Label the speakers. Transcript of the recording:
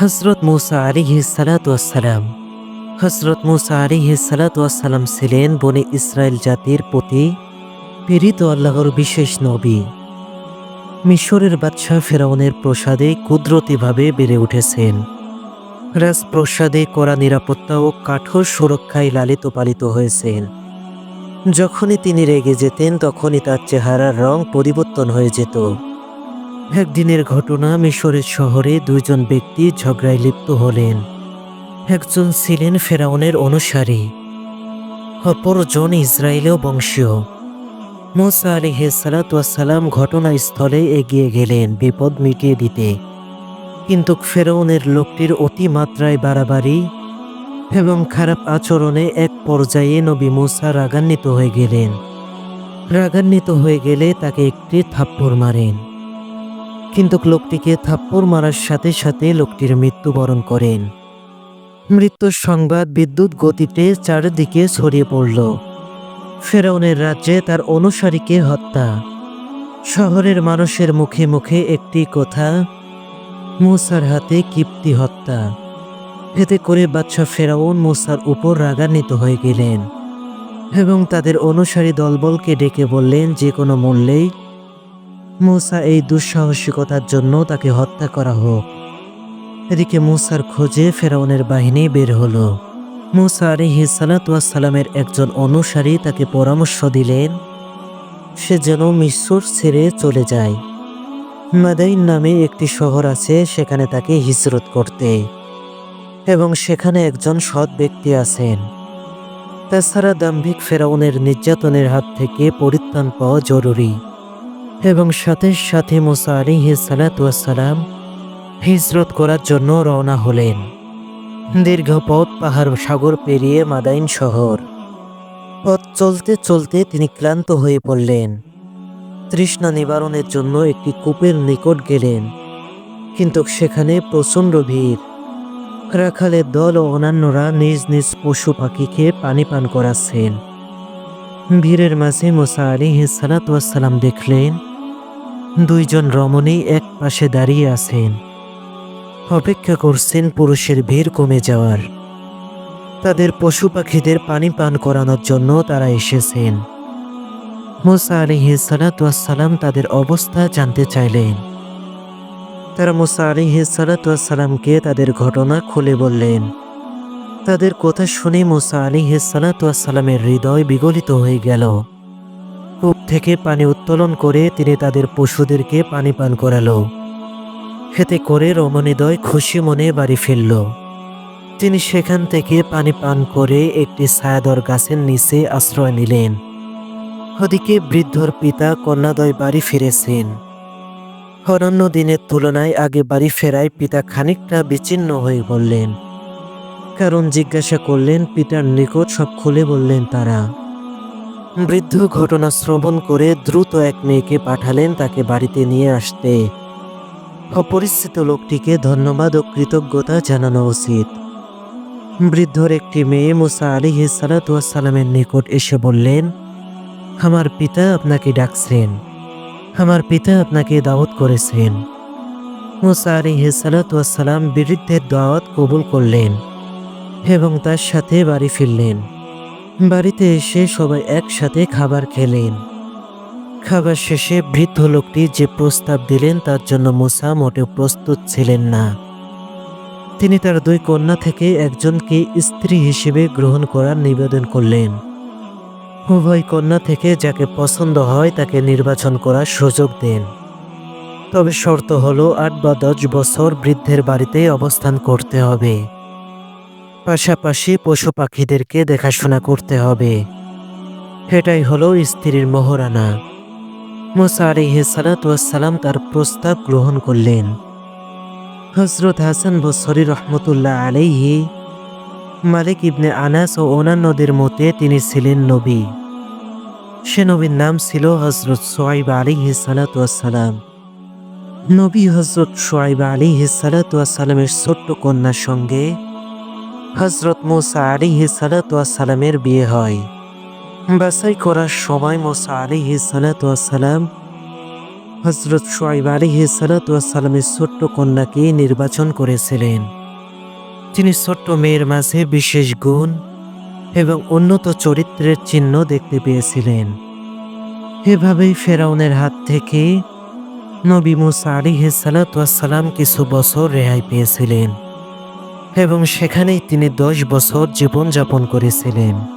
Speaker 1: হজরত মুসা আলিহি সালাতাম হজরত মুসা আলিহি সালাতাম ছিলেন বনে ইসরায়েল জাতির প্রতি প্রেরিত আল্লাহর বিশেষ নবী। মিশরের বাদশাহ ফেরাউনের প্রসাদে কুদরতিভাবে বেড়ে উঠেছেন। রাজপ্রসাদে করা নিরাপত্তা ও কাঠোর সুরক্ষায় লালিত পালিত হয়েছেন। যখনই তিনি রেগে যেতেন, তখনই তার চেহারার রং পরিবর্তন হয়ে যেত। একদিনের ঘটনা মিশরের শহরে দুইজন ব্যক্তি ঝগড়ায় লিপ্ত হলেন। একজন ছিলেন ফেরাউনের অনুসারী অপরজন ইসরায়েলীয় বংশীয়। মোসা আলী সালাম ঘটনাস্থলে এগিয়ে গেলেন বিপদ মিটিয়ে দিতে। কিন্তু ফেরাউনের লোকটির অতিমাত্রায় বাড়াবাড়ি এবং খারাপ আচরণে এক পর্যায়ে নবী মুসা রাগান্বিত হয়ে গেলেন। রাগান্বিত হয়ে গেলে তাকে একটি থাপ্পড় মারেন। কিন্তু লোকটিকে থাপ্পড় মারার সাথে সাথে লোকটির মৃত্যুবরণ করেন। মৃত্যুর সংবাদ বিদ্যুৎ গতিতে চারিদিকে ছড়িয়ে পড়ল। ফেরাউনের রাজ্যে তার অনুসারীকে হত্যা। শহরের মানুষের মুখে মুখে একটি কথা, মুসার হাতে কিপ্তি হত্যা। এতে করে বাদশাহ ফেরাউন মুসার উপর রাগান্বিত হয়ে গেলেন এবং তাদের অনুসারী দলবলকে ডেকে বললেন, যে কোনো মূল্যেই মুসা এই দুঃসাহসিকতার জন্য তাকে হত্যা করা হোক। এদিকে মুসার খোঁজে ফেরাউনের বাহিনী বের হলো। মুসা আলিহি সালাতামের একজন অনুসারী তাকে পরামর্শ দিলেন, সে যেন মিশর ছেড়ে চলে যায়। মাদাইন নামে একটি শহর আছে, সেখানে তাকে হিজরত করতে। এবং সেখানে একজন সৎ ব্যক্তি আছেন। তাছাড়া দাম্ভিক ফেরাউনের নির্যাতনের হাত থেকে পরিত্রাণ পাওয়া জরুরি। এবং সাথে সাথে মুসা আলিহি সালাতাম হিজরত করার জন্য রওনা হলেন। দীর্ঘ পথ পাহাড় সাগর পেরিয়ে মাদাইন শহর। পথ চলতে চলতে তিনি ক্লান্ত হয়ে পড়লেন। তৃষ্ণা নিবারণের জন্য একটি কূপের নিকট গেলেন। কিন্তু সেখানে প্রচণ্ড ভিড়। রাখালের দল ও অন্যান্যরা নিজ নিজ পশু পাখিকে পানি পান করাচ্ছেন। ভিড়ের মাঝে মোসা আলী সালাতাম দেখলেন দুইজন রমণী এক পাশে দাঁড়িয়ে আছেন। অপেক্ষা করছেন পুরুষের ভিড় কমে যাওয়ার। তাদের পশু পাখিদের পানি পান করানোর জন্য তারা এসেছেন। মোসা আলিহি সালাতাম তাদের অবস্থা জানতে চাইলেন। তারা মোসা আলিহি সালাতামকে তাদের ঘটনা খুলে বললেন। তাদের কথা শুনে মোসা আলিহি সালাতামের হৃদয় বিগলিত হয়ে গেল। কূপ থেকে পানি উত্তোলন করে তিনি তাদের পশুদেরকে পানি পান করালো। এতে করে রমণীদয় খুশি মনে বাড়ি ফিরল। তিনি সেখান থেকে পানি পান করে একটি ছায়াদর গাছের নিচে আশ্রয় নিলেন। ওদিকে বৃদ্ধর পিতা কন্যাদয় বাড়ি ফিরেছেন। অনন্য দিনের তুলনায় আগে বাড়ি ফেরায় পিতা খানিকটা বিচ্ছিন্ন হয়ে বললেন, কারণ জিজ্ঞাসা করলেন, পিতার নিকট সব খুলে বললেন তারা। বৃদ্ধ ঘটনা শ্রবণ করে দ্রুত এক মেয়েকে পাঠালেন তাকে বাড়িতে নিয়ে আসতে। অপরিচিত লোকটিকে ধন্যবাদ ও কৃতজ্ঞতা জানানো উচিত। বৃদ্ধর একটি মেয়ে মুসা আলী সালাতামের নিকট এসে বললেন, আমার পিতা আপনাকে ডাকছেন। আমার পিতা আপনাকে দাওয়াত করেছেন। মুসা আলী সালাতাম বৃদ্ধের দাওয়াত কবুল করলেন এবং তার সাথে বাড়ি ফিরলেন। বাড়িতে এসে সবাই একসাথে খাবার খেলেন। খাবার শেষে বৃদ্ধ লোকটি যে প্রস্তাব দিলেন তার জন্য মুসা মোটেও প্রস্তুত ছিলেন না। তিনি তার দুই কন্যা থেকে একজনকে স্ত্রী হিসেবে গ্রহণ করার নিবেদন করলেন। উভয় কন্যা থেকে যাকে পছন্দ হয় তাকে নির্বাচন করার সুযোগ দেন। তবে শর্ত হলো আট বা দশ বছর বৃদ্ধের বাড়িতে অবস্থান করতে হবে। পাশাপাশি পশু পাখিদেরকে দেখাশোনা করতে হবে। এটাই হলো স্ত্রীর মোহরানা। মোসা আলিহি সালাতাম তার প্রস্তাব গ্রহণ করলেন। হজরত হাসান বসরি রহমতুল্লাহ আলাইহি, মালিক ইবনে আনাস ও অন্যান্যদের মতে তিনি ছিলেন নবী। সে নবীর নাম ছিল হজরত সোয়াইব আলিহি সালাতাম নবী হজরত সোয়াইব আলিহি সালাতামের ছোট্ট কন্যার সঙ্গে হজরত মোসা আলিহি সালাতামের বিয়ে হয়। বাসাই করার সময় মোসা আলিহি সালাতাম হজরত সোয়াইব আলিহি সালাতামের ছোট্ট কন্যাকে নির্বাচন করেছিলেন। তিনি ছোট্ট মেয়ের মাঝে বিশেষ গুণ এবং উন্নত চরিত্রের চিহ্ন দেখতে পেয়েছিলেন। এভাবেই ফেরাউনের হাত থেকে নবী মুসা আলিহি সালাতাম কিছু বছর রেহাই পেয়েছিলেন। এবং সেখানেই তিনি দশ বছর জীবনযাপন করেছিলেন।